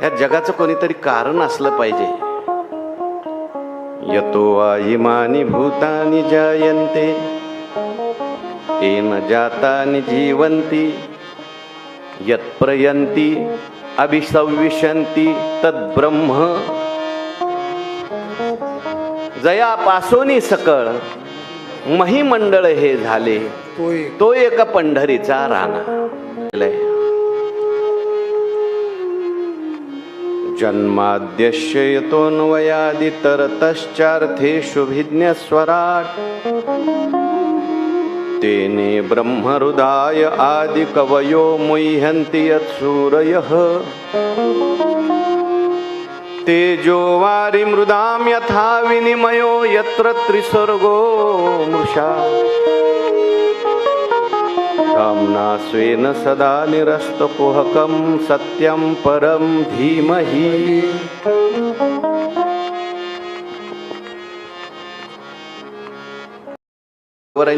ह्या जगाचं कोणीतरी कारण असलं पाहिजे. यतो वा इमानी भूतानी जायन्ते तेन जातानि जीवन्ति यत्प्रयन्ति अभिसंविशन्ति तद्ब्रह्म जयापासोनी सकळ महिमंडळ हे झाले तो एक. तो एक पंढरीचा राणा. जन्माद्यस्य भिज्ञस्वराट्। तेने ब्रह्महृदाय आदिकवयो मुह्यन्ति यत्सूरयः। तेजो वारिमृदां यथा विनिमयो यत्र त्रिसर्गो मृषा। कामनास्वेन सदा निरस्तकुहकं सत्यं परं धीमहि।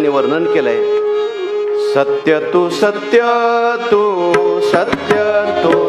वर्णन केलंय. सत्य तू सत्य तू सत्य तू